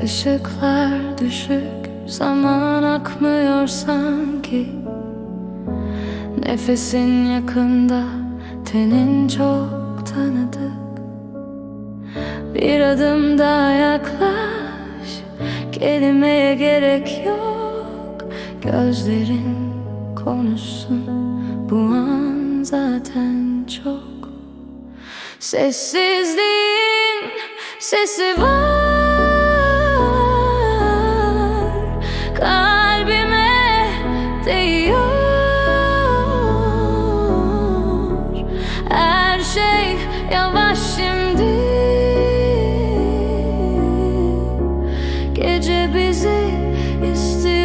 Işıklar düşük Zaman akmıyor sanki. Nefesin yakında Tenin çok tanıdık. Bir adım daha yaklaş Kelimeye gerek yok. Gözlerin konuşsun Bu an zaten çok. Sessizliğin sesi var değiyor Her şey yavaş şimdi. Gece bizi istiyor